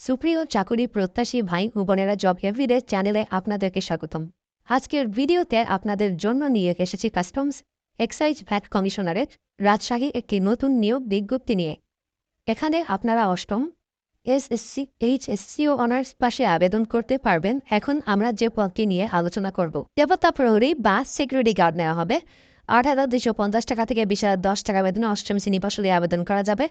সুপ্রিয় চাকুরি প্রত্যাশী ভাই ও বোনেরা জব এভিডের চ্যানেলে আপনাদেরকে স্বাগতম। আজকের ভিডিওতে আপনাদের জন্য নিয়ে এসেছি কাস্টমস এক্সাইজ ভ্যাট কমিশনারের রাজশাহী একটি নতুন নিয়োগ বিজ্ঞপ্তি নিয়ে। এখানে আপনারা অষ্টম এসএসসি, এইচএসসি ও অনার্স পাশে আবেদন করতে পারবেন। এখন আমরা যে পদটি নিয়ে আলোচনা করব, দেবতা প্রহরী বা সিকিউরিটি গার্ড নেওয়া হবে। আট হাজার দুশো পঞ্চাশ টাকা থেকে বিশ হাজার দশ টাকা বেতনে অষ্টম শ্রেণি পাশে আবেদন করা যাবে।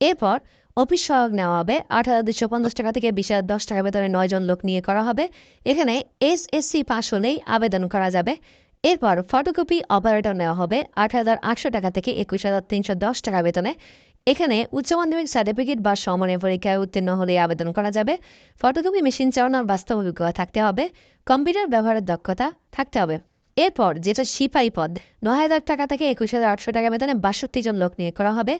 এরপর অফিস সহায়ক নেওয়া হবে আট হাজার দুশো পঞ্চাশ টাকা থেকে বিশ হাজার দশ টাকা বেতনে নয়জন লোক নিয়ে করা হবে। এখানে এস এসসি পাস হলেই আবেদন করা যাবে। এরপর ফটোকপি অপারেটর নেওয়া হবে। আট হাজার আটশো টাকা থেকে একুশ হাজার তিনশো দশ টাকা বেতনে। এখানে উচ্চ মাধ্যমিক সার্টিফিকেট বা সমানের পরীক্ষায় উত্তীর্ণ হলে আবেদন করা যাবে। ফটোকপি মেশিন চালানোর বাস্তব অভিজ্ঞতা থাকতে হবে। কম্পিউটার ব্যবহারের দক্ষতা থাকতে হবে। এরপর যেটা সিপাহী পদ, নয় হাজার টাকা থেকে একুশ হাজার আটশো টাকা বেতনে বাষট্টি জন লোক নিয়ে করা হবে।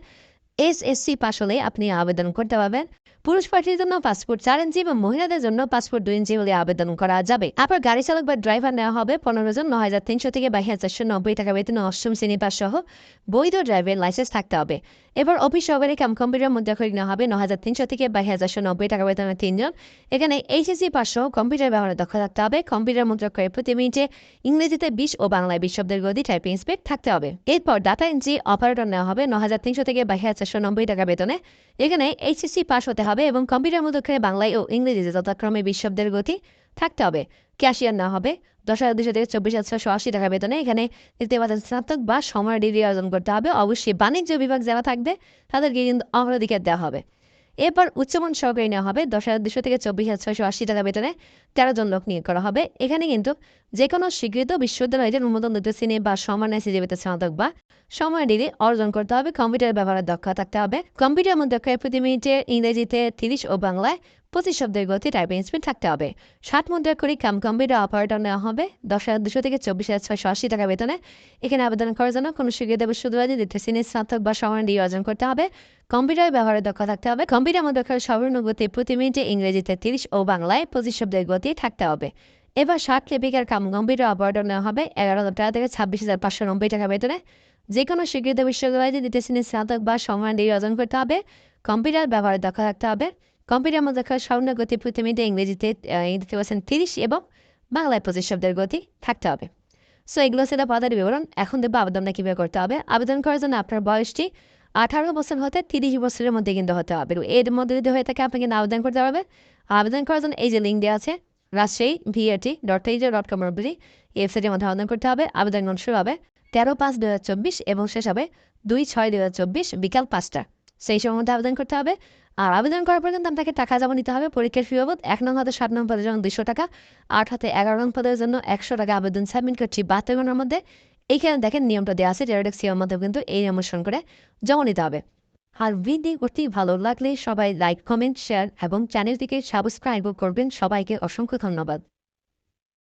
এসএসসি পাশ হলে আপনি আবেদন করতে পারবেন। পুরুষ প্রার্থীর জন্য পাসপোর্ট চার ইঞ্চি এবং মহিলাদের জন্য পাসপোর্ট দুই ইঞ্চি হলে আবেদন করা যাবে। আপনার গাড়ি চালক বা ড্রাইভার নেওয়া হবে পনেরো জন নয় হাজার তিনশো থেকে বাইশ হাজার চারশো নব্বই টাকা বেতন অষ্টম শ্রেণি পাস সহ বৈধ ড্রাইভের লাইসেন্স থাকতে হবে। এবার অফিস সহকারী কাম কম্পিউটার মুদ্রা খরিদ নেওয়া হবে নয় হাজার তিনশো থেকে বাইশ হাজার চারশো নব্বই টাকা বেতনের তিনজন। এখানে এইচএসসি পাস সহ কম্পিউটার ব্যবহারে দক্ষ থাকতে হবে কম্পিউটার মুদ্রা করে প্রতি মিনিটে ইংরেজিতে বিশ ও বাংলায় বিশ শব্দের গতি টাইপিং স্পিড থাকতে হবে। এরপর ডাটা এন্ট্রি অপারেটর নেওয়া হবে ন হাজার তিনশো থেকে বাইশ হাজার চারশো নব্বই টাকা বেতনে। এখানে এইচএসসি পাস হতে হবে এবং কম্পিউটার মুদ্রাক্ষরে বাংলায় ও ইংরেজিতে যথাক্রমে বিশ্বব্দের গতি থাকতে হবে। ক্যাশিয়ার না হবে। দশ হাজার দুশো থেকে চব্বিশ হাজার ছশো আশি টাকা বেতনে এখানে দ্বিতীয় পাচ্ছেন স্নাতক বা সময় ডিগ্রি অর্জন করতে হবে। অবশ্যই বাণিজ্য বিভাগ যারা থাকবে, তাদেরকে কিন্তু অগ্রাধিকার দেওয়া হবে। এরপর উচ্চমান সহকারী নেওয়া হবে দশ হাজার দুশো থেকে চব্বিশ হাজার ছয়শো আশি টাকা বেতনে তেরো জন লোক নিয়োগ করা হবে। এখানে কিন্তু যে কোনো স্বীকৃত বিশ্ববিদ্যালয়ের অনুমোদন দ্বিতীয় শ্রেণি বা সমান সিজিবিতে স্নাতক বা সময় ডিগ্রি অর্জন করতে হবে। কম্পিউটার ব্যবহারের দক্ষ থাকতে হবে। কম্পিউটার মধ্যে প্রতি মিনিটে ইংরেজিতে তিরিশ ও বাংলায় পঁচিশ শব্দের গতি টাইপিং স্পিড থাকতে হবে। ষাট মুদ্রা করে কাম কম্পিউটার অপারেটর নেওয়া হবে দশ হাজার দুশো থেকে চব্বিশ হাজার ছয়শো আশি টাকা বেতনে। এখানে আবেদন করার জন্য কোনো স্বীকৃত বিশ্ববিদ্যালয় দ্বিতীয় শ্রেণির স্নাতক বা সমান ডিগ্রি অর্জন করতে হবে। কম্পিউটার ব্যবহারের দক্ষ থাকতে হবে। কম্পিউটার মধ্যে সর্বর্ণ গতি প্রতি মিনিটে ইংরেজিতে তিরিশ ও বাংলায় পঁচিশ শব্দের গতি থাকতে হবে। এবার ষাট লিপিকার কাম কম্পিউটার অপারেটর নেওয়া হবে। এগারো হাজার টাকা থেকে ছাব্বিশ হাজার পাঁচশো নব্বই টাকা বেতনে। যে কোনো স্বীকৃত বিশ্ববিদ্যালয়ে দ্বিতীয় শ্রেণির স্নাতক বা সম্মান ডিগ্রি অর্জন করতে হবে, কম্পিউটার ব্যবহারের দক্ষ থাকতে হবে। কম্পিউটার মধ্যে স্বর্ণ গতি প্রতি মিনিটে ইংরেজিতে দিতে পারছেন তিরিশ এবং বাংলায় পঁচিশ শব্দের গতি থাকতে হবে। সো এগুলো সেটা পদের বিবরণ। এখন দেখব আবেদনটা কীভাবে করতে হবে। আবেদন করার জন্য আপনার বয়সটি আঠারো বছর হতে তিরিশ বছরের মধ্যে কিন্তু হতে হবে। এর মধ্যে যদি হয়ে থাকে আপনি কিন্তু আবেদন করতে পারবেন আবেদন করার জন্য এই যে লিঙ্ক দেওয়া আছে, Rajshahi V A T dot H dot com বলি ওয়েবসাইটের মধ্যে আবেদন করতে হবে। আবেদন শুরু হবে তেরো পাঁচ দু হাজার চব্বিশ এবং শেষ হবে দুই ছয় দু হাজার চব্বিশ বিকাল পাঁচটা। সেই সময় মধ্যে আবেদন করতে হবে। আর আবেদন করার পর কিন্তু আপনাকে টাকা জমা নিতে হবে। পরীক্ষার ফি বাবদ এক নং হাতে সাত নং পদের জন্য দুশো টাকা, আট হাতে এগারো নং পদের জন্য একশো টাকা আবেদন সাবমিট করছি। বাহাত্তর মধ্যে এইখানে দেখেন নিয়মটা দেওয়া আছে টেরাডক্স সিওর মাধ্যমে কিন্তু এই অনুসরণ করে জমা নিতে হবে। আর ভিডিও করতে ভালো লাগলে সবাই লাইক কমেন্ট শেয়ার এবং চ্যানেলটিকে সাবস্ক্রাইব করবেন। সবাইকে অসংখ্য ধন্যবাদ।